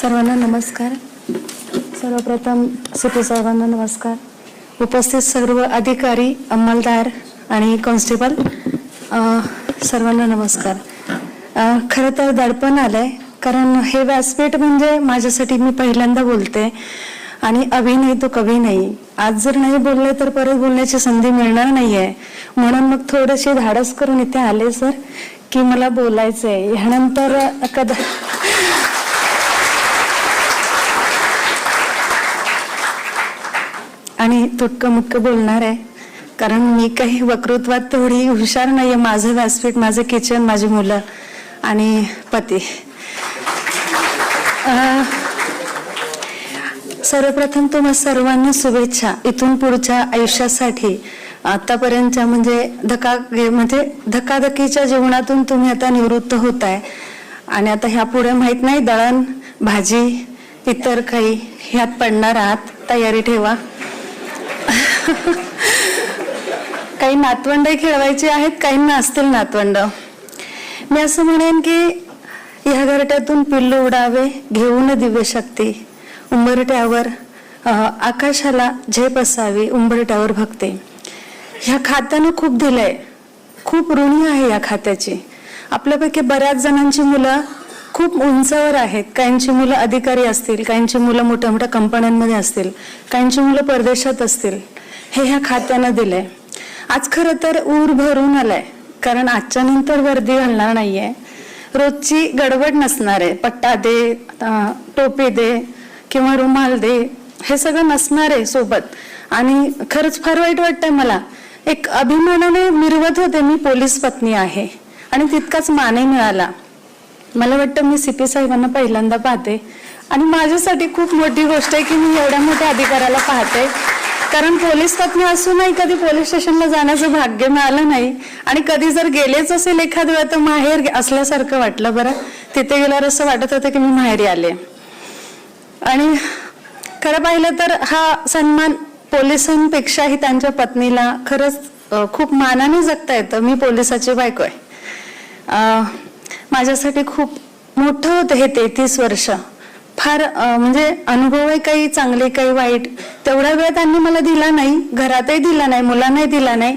सर्वांना नमस्कार. सर्वप्रथम सिपी साहेबांना नमस्कार. उपस्थित सर्व अधिकारी अंमलदार आणि कॉन्स्टेबल सर्वांना नमस्कार. खरं तर दडपण आलंय कारण हे व्यासपीठ म्हणजे माझ्यासाठी मी पहिल्यांदा बोलते आणि अभिनय तो कवी नाही. आज जर नाही बोलले तर परत बोलण्याची संधी मिळणार नाहीये. म्हणून मग थोडेसे धाडस करून इथे आले सर की मला बोलायचंय. ह्यानंतर कदा आणि तुटकं मुटकं बोलणार आहे. कारण मी काही वक्तृत्वात तेवढी हुशार नाही आहे माझं व्यासपीठ माझं किचन माझी मुलं आणि पती. सर्वप्रथम तुम्हा सर्वांना शुभेच्छा. इथून पुढच्या आयुष्यासाठी आतापर्यंतच्या म्हणजे धका म्हणजे धकाधकीच्या जीवनातून तुम्ही आता निवृत्त होत आहे आणि आता ह्या पुढे माहीत नाही दळण भाजी इतर काही ह्यात पडणार आहात. तयारी ठेवा. काही नातवंड खेळवायचे आहेत काहींना असतील नातवंड. मी असं म्हणेन की ह्या घरट्यातून पिल्लू उडावे घेऊन दिव्य शक्ती. उंबरट्यावर आकाशाला झेप असावी उंबरट्यावर भक्ते. ह्या खात्यानं खूप दिलंय. खूप ऋणी आहे या खात्याची. आपल्यापैकी बऱ्याच जणांची मुलं खूप उंचावर आहेत. काहींची मुलं अधिकारी असतील काहींची मुलं मोठ्या मोठ्या कंपन्यांमध्ये असतील काहींची मुलं परदेशात असतील. हे ह्या खात्यानं दिलंय. आज खरं तर ऊर भरून आलाय. कारण आजच्या नंतर वर्दी घालणार नाहीये. रोजची गडबड नसणार आहे. पट्टा दे टोपी दे किंवा रुमाल दे हे सगळं नसणार आहे सोबत. आणि खरंच फार वाईट वाटतंय मला. एक अभिमानाने मिरवत होते मी पोलीस पत्नी आहे. आणि तितकाच माने मिळाला. मला वाटतं मी सी पी साहेबांना पहिल्यांदा पाहते. आणि माझ्यासाठी खूप मोठी गोष्ट आहे की मी एवढ्या मोठ्या अधिकाऱ्याला पाहते. कारण पोलीस तज्ञ असूनही कधी पोलीस स्टेशनला जाण्याचं भाग्य मिळालं नाही. आणि कधी जर गेलेच असेल एखाद वेळा तर माहेर असल्यासारखं वाटलं बरं. तिथे गेल्यावर असं वाटत होतं की मी माहेरी आले. आणि खरं पाहिलं तर हा सन्मान पोलिसांपेक्षाही त्यांच्या पत्नीला खरंच खूप मानाने जगता येतं. मी पोलिसाची बायको आहे. माझ्यासाठी खूप मोठं होतं हे तेहतीस वर्ष. फार म्हणजे अनुभव आहे काही चांगले काही वाईट तेवढा वेळ त्यांनी मला दिला नाही. घरातही दिला नाही मुलांनाही दिला नाही.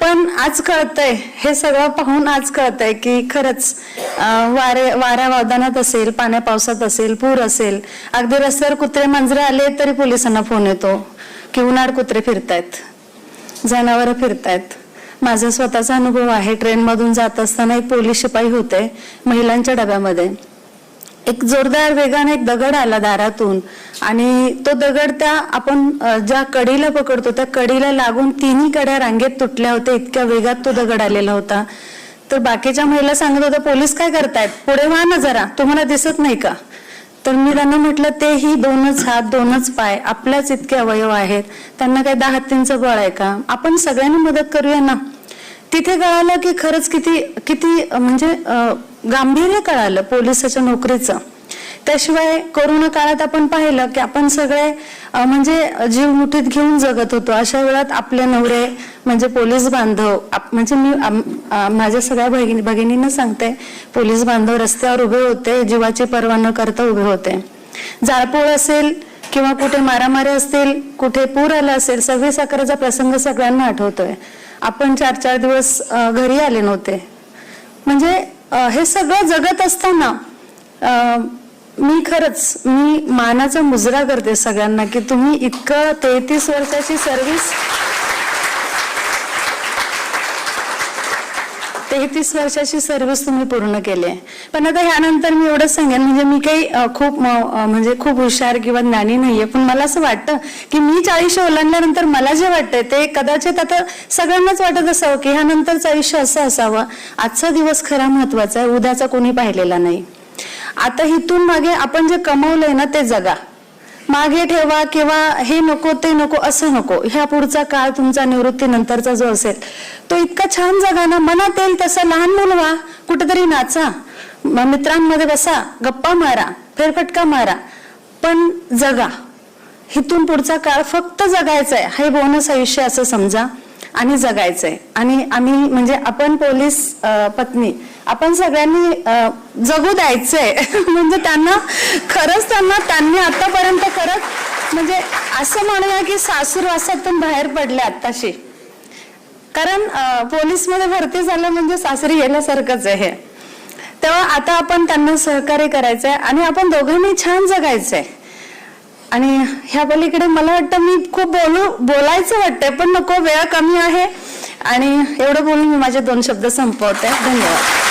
पण आज कळतंय हे सगळं पाहून आज कळतंय की खरंच वारे वाऱ्या वादनात असेल पाण्या पावसात असेल पूर असेल अगदी रस्त्यावर कुत्रे मांजरे आले तरी पोलिसांना फोन येतो की उन्हाळ कुत्रे फिरतायत जनावरं फिरतायत. माझा स्वतःचा अनुभव आहे ट्रेनमधून जात असताना एक पोलीस शिपाई होते महिलांच्या डब्यामध्ये. एक जोरदार वेगाने एक दगड आला दारातून आणि तो दगड त्या आपण ज्या कडीला पकडतो त्या कडीला लागून तिन्ही कड्या रांगेत तुटल्या होत्या इतक्या वेगात तो दगड आलेला होता. तर बाकीच्या महिला सांगत होत्या पोलीस काय करतायत? पुढे व्हा ना जरा तुम्हाला दिसत नाही का? तर मी त्यांना म्हटलं तेही दोनच हात दोनच पाय आपल्याच इतके अवयव आहेत. त्यांना काय दहा हत्तींचं बळ आहे का? आपण सगळ्यांनी मदत करूया ना. तिथे कळालं की खरंच किती किती म्हणजे गांभीर्य कळालं पोलिसाच्या नोकरीचं. त्याशिवाय कोरोना काळात आपण पाहिलं की आपण सगळे म्हणजे जीव मुठीत घेऊन जगत होतो. अशा वेळात आपले नवरे म्हणजे पोलीस बांधव आप- म्हणजे मी माझ्या सगळ्या भगिनी भगिनींना सांगते पोलीस बांधव रस्त्यावर उभे होते जीवाची पर्वा न करता उभे होते. जाळपोळ असेल किंवा कुठे मारामारी असतील कुठे पूर आला असेल सव्वीस साखरेचा प्रसंग सगळ्यांना आठवतोय. आपण चार चार दिवस घरी आले नव्हते. म्हणजे हे सगळं जगत असताना अं, मी खरंच मी मानाचा मुजरा करते सगळ्यांना की तुम्ही इतकं तेहतीस वर्षाची सर्व्हिस तेहतीस वर्षाची सर्व्हिस तुम्ही पूर्ण केली आहे. पण आता ह्यानंतर मी एवढंच सांगेन म्हणजे मी काही खूप म्हणजे खूप हुशार किंवा ज्ञानी नाहीये. पण मला असं वाटतं की मी चाळीस ओलांडल्यानंतर मला जे वाटतंय ते कदाचित आता सगळ्यांनाच वाटत असावं की ह्यानंतरच आयुष्य असं असावं. आजचा दिवस खरा महत्त्वाचा आहे उद्याचा कोणी पाहिलेला नाही. आता इथून मागे आपण जे कमवलंय ना ते जगा. मागे ठेवा किंवा हे नको ते नको असं नको. ह्या पुढचा काळ तुमचा निवृत्तीनंतरचा जो असेल तो इतका छान जगा ना मनात येईल तसं लहान मुलवा व्हा. कुठेतरी नाचा. म- मित्रांमध्ये बसा. गप्पा मारा. फेरफटका मारा. पण जगा. इथून पुढचा काळ फक्त जगायचा आहे हे बोनस आयुष्य असं समजा. आणि जगायचंय. आणि आम्ही म्हणजे आपण पोलीस पत्नी आपण सगळ्यांनी जगू द्यायचंय. म्हणजे त्यांना खरंच त्यांना त्यांनी आतापर्यंत खरंच म्हणजे असं म्हणूया की सासूरवासातून बाहेर पडले आत्ताशी. कारण पोलीसमध्ये भरती झालं म्हणजे सासरी गेल्यासारखंच आहे हे. तेव्हा आता आपण त्यांना सहकार्य करायचंय आणि आपण दोघांनी छान जगायचंय. आणि ह्या पलीकडे मला वाटतं मी खूप बोलू बोलायचं वाटतंय पण नको वेळ कमी आहे आणि एवढं बोलून मी माझे दोन शब्द संपवते धन्यवाद